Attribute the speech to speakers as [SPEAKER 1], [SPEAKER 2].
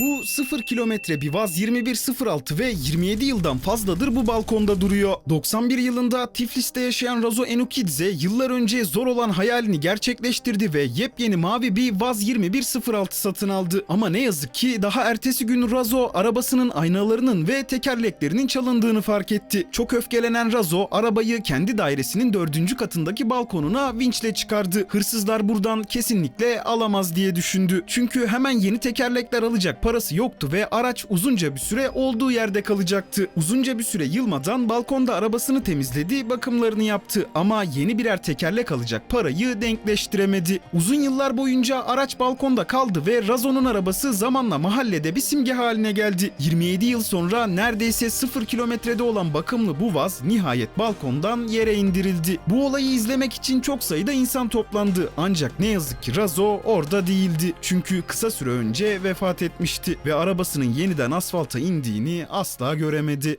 [SPEAKER 1] Bu 0 kilometre bir vaz 2106 ve 27 yıldan fazladır bu balkonda duruyor. 91 yılında Tiflis'te yaşayan Razo Enukidze yıllar önce zor olan hayalini gerçekleştirdi ve yepyeni mavi bir vaz 2106 satın aldı. Ama ne yazık ki daha ertesi gün Razo arabasının aynalarının ve tekerleklerinin çalındığını fark etti. Çok öfkelenen Razo arabayı kendi dairesinin dördüncü katındaki balkonuna vinçle çıkardı. Hırsızlar buradan kesinlikle alamaz diye düşündü. Çünkü hemen yeni tekerlekler alacak parası yoktu ve araç uzunca bir süre olduğu yerde kalacaktı. Uzunca bir süre yılmadan balkonda arabasını temizledi, bakımlarını yaptı ama yeni birer tekerlek alacak parayı denkleştiremedi. Uzun yıllar boyunca araç balkonda kaldı ve Razo'nun arabası zamanla mahallede bir simge haline geldi. 27 yıl sonra neredeyse 0 kilometrede olan bakımlı bu vaz nihayet balkondan yere indirildi. Bu olayı izlemek için çok sayıda insan toplandı ancak ne yazık ki Razo orada değildi. Çünkü kısa süre önce vefat etmişti ve arabasının yeniden asfalta indiğini asla göremedi.